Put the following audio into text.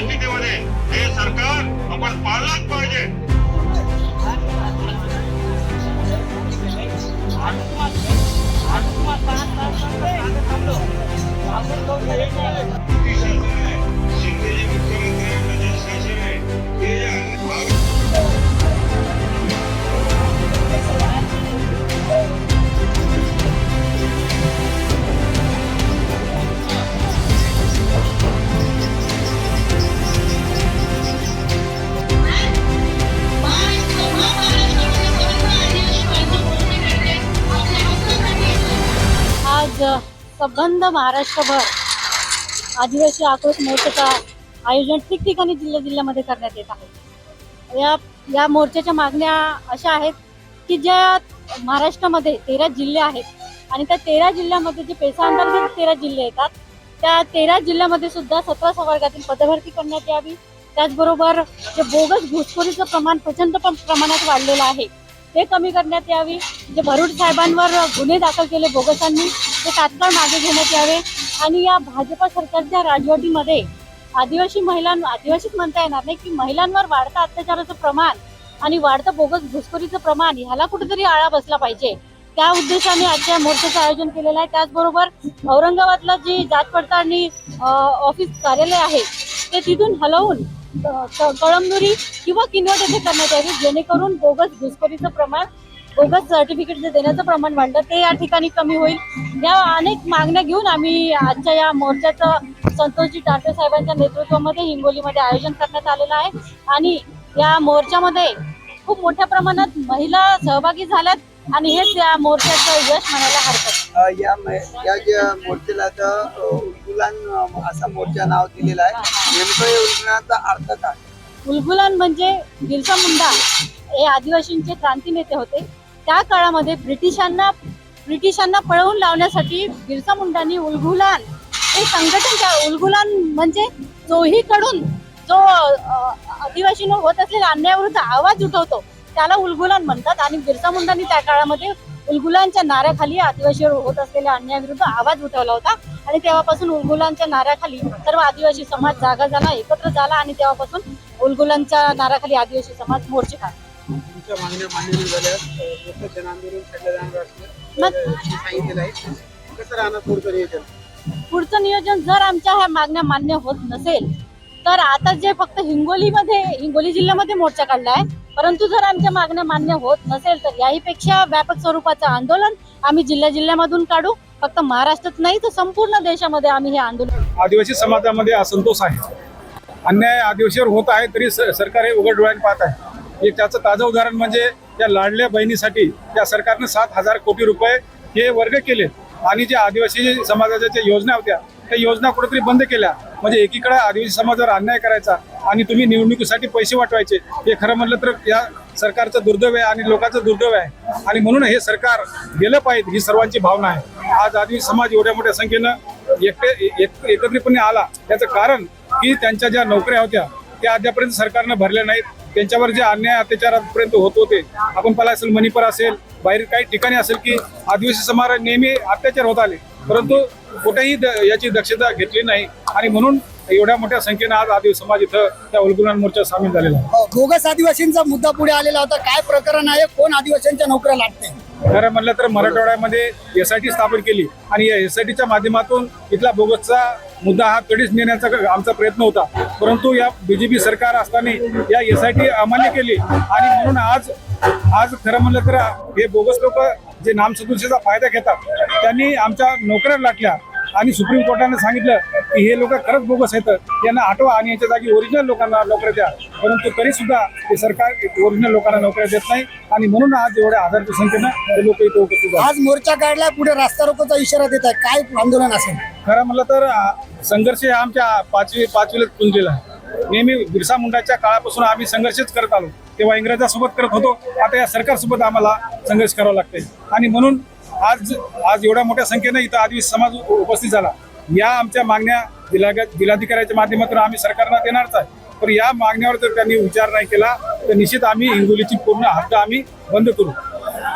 परिस्थितीमध्ये हे सरकार आपण पाळलंच पाहिजे मोदी संबंध महाराष्ट्रभर. आदिवासी आक्रोश मोर्चाचा आयोजन ठिकठिकाणी जिल्ह्या जिल्ह्यामध्ये करण्यात येत आहे. या या मोर्चाच्या मागण्या अशा आहेत की ज्या महाराष्ट्रामध्ये तेरा जिल्हे आहेत आणि त्या तेरा जिल्ह्यामध्ये जे पेसा अंतर्गत तेरा जिल्हे येतात त्या तेरा जिल्ह्यामध्ये सुद्धा सतरा संवर्गातील पदभरती करण्यात यावी. त्याचबरोबर जे बोगस घुसखोरीचं प्रमाण प्रचंड प्रमाणात वाढलेलं आहे ते कमी करण्यात यावी. जे भरूड साहेबांवर गुन्हे दाखल केले बोगसांनी ते तात्काळ मागे घेण्यात यावे. आणि या भाजपा सरकारच्या राजवटीमध्ये आदिवासी महिलां आदिवासीच म्हणता येणार नाही की महिलांवर वाढतं अत्याचाराचं प्रमाण आणि वाढतं बोगस घुसखोरीचं प्रमाण ह्याला कुठेतरी आळा बसला पाहिजे. त्या उद्देशाने आजच्या मोर्चाचं आयोजन केलेलं आहे. त्याचबरोबर औरंगाबादला जी जात पडताळणी ऑफिस कार्यालय आहे ते तिथून हलवून क- कळमनुरी किंवा किनवट येथे करण्यात यावी जेणेकरून बोगस घुसखोरीचं प्रमाण बोगस सर्टिफिकेट जे देण्याचं प्रमाण वाढलं ते या ठिकाणी कमी होईल. या अनेक मागण्या घेऊन आम्ही आजच्या या मोर्चाचं संतोषजी टाटे साहेबांच्या नेतृत्वामध्ये हिंगोलीमध्ये आयोजन करण्यात आलेलं आहे. आणि या मोर्चामध्ये खूप मोठ्या प्रमाणात महिला सहभागी झाल्यात आणि हेच या मोर्चाचं यश म्हणायला हरकत या ज्या मोर्चाला उलगुलान असा मोर्चा नाव दिलेलं आहे. नेमकं उलगुलानचा अर्थ काय? उलगुलान म्हणजे बिरसा मुंडा हे आदिवासींचे क्रांती नेते होते. त्या काळामध्ये ब्रिटिशांना ब्रिटिशांना पळवून लावण्यासाठी बिरसा मुंडांनी उलगुलान हे संघटन उलगुलान म्हणजे जोहीकडून जो अ, आदिवासींवर होत असलेल्या अन्यायाविरुद्ध आवाज उठवतो त्याला उलगुलान म्हणतात. आणि बिरसा मुंडांनी त्या काळामध्ये उलगुलांच्या नाऱ्याखाली आदिवासीवर होत असलेल्या अन्यायाविरुद्ध आवाज उठवला होता. आणि तेव्हापासून उलगुलांच्या नाऱ्याखाली सर्व आदिवासी समाज जागा झाला एकत्र झाला. आणि तेव्हापासून उलगुलांच्या नाऱ्याखाली आदिवासी समाज मोर्चे काढला. तुमच्या मागण्या मान्य नाही झाल्या. अ, मोठं जनआंदोलन छेडलं जाणार असलं. मग- तर तुम्ही सांगितलेलं आहे. कसं राहणार पुढचं नियोजन? पुढचं नियोजन जर आमच्या ह्या मागण्या मान्य होत नसेल तर आता जे फक्त हिंगोलीमध्ये हिंगोली जिल्ह्यामध्ये मोर्चा काढला आहे. परंतु जर आमच्या मागण्या मान्य होत नसेल तर याहीपेक्षा व्यापक स्वरूपाचं आंदोलन आम्ही जिल्ह्या जिल्ह्यामधून काढू. फक्त महाराष्ट्रात नाही तर संपूर्ण देशामध्ये आम्ही हे आंदोलन आदिवासी समाजामध्ये असंतोष आहे. अन्याय आदिवासीवर होत आहे तरी स- सरकार हे उघड डोळ्याने पाहत आहे. एक त्याचं ताजं उदाहरण म्हणजे त्या लाडल्या बहिणीसाठी त्या सरकारनं सात हजार कोटी रुपये हे वर्ग केले. आणि ज्या आदिवासी समाजाच्या ज्या योजना होत्या त्या योजना कुठेतरी बंद केल्या. म्हणजे एकीकडे आदिवासी समाजावर अन्याय करायचा आणि तुम्ही निवडणुकीसाठी पैसे वाटवायचे हे खरं म्हटलं तर या सरकारचं दुर्दैव आहे आणि लोकांचं दुर्दैव आहे. आणि म्हणून हे सरकार गेलं पाहिजे ही सर्वांची भावना आहे. आज आदिवासी समाज एवढ्या मोठ्या संख्येनं एकटे एक- एकत्रितपणे आला. याचं कारण की त्यांच्या ज्या नोकऱ्या होत्या त्या अद्यापर्यंत सरकारनं भरल्या नाहीत. त्यांच्यावर जे अन्याय अत्याचारापर्यंत होत होते आपण पाहिलं असेल मणिपूर असेल बाहेर काही ठिकाणी असेल की आदिवासी समाज नेहमी अत्याचार होत आले. परंतु कुठेही द- याची दक्षता घेतली नाही आणि म्हणून एवढ्या मोठ्या संख्येनं आज आदिवासी समाज इथं त्या उलगुलान मोर्चा सामील झालेला आहे. हो, बोगस आदिवासींचा मुद्दा पुढे आलेला होता. काय प्रकरण आहे? कोण आदिवासींच्या नोकऱ्या लागते खरं म्हणलं तर मराठवाड्यामध्ये एस आय टी स्थापन केली आणि या एस आय टीच्या माध्यमातून इथला बोगसचा मुद्दा हा कडीच नेण्याचा आमचा प्रयत्न होता. परंतु या बीजेपी सरकार असताना या एस आय टी अमान्य केली आणि म्हणून आज आज खरं म्हणलं तर हे बोगस लोक जे नामसदृशाचा फायदा घेतात त्यांनी आमच्या नोकऱ्या लाटल्या. आणि सुप्रीम कोर्टाने सांगितलं की हे लोक खरंच बोगस आहेत. यांना हटवा आणि याच्या जागी ओरिजिनल लोकांना नोकऱ्या द्या. परंतु तरी सुद्धा हे सरकार ओरिजिनल लोकांना नोकऱ्या देत नाही. आणि म्हणून आज एवढ्या हजारच्या संख्येनं हे लोक इथे उपस्थित आज मोर्चा काढलाय पुढे रास्ता रोकोचा इशारा देत आहे. काय आंदोलन असेल? खरं म्हणलं तर संघर्ष हा आमच्या पाचवी पाचवीला पुंजलेला आहे. नेहमी बिरसा मुंडाच्या काळापासून आम्ही संघर्षच करत आलो. तेव्हा इंग्रजासोबत करत होतो. आता या सरकारसोबत आम्हाला संघर्ष करावा लागतंय. आणि म्हणून आज आज एवढ्या मोठ्या संख्येनं इथं आदिवासी समाज उपस्थित झाला. या आमच्या मागण्या जिल्हा जिल्हाधिकाऱ्याच्या माध्यमातून आम्ही सरकारला देणारच आहे. पण या मागण्यावर जर त्यांनी विचार नाही केला तर निश्चित आम्ही हिंगोलीची पूर्ण हद्द आम्ही बंद करू.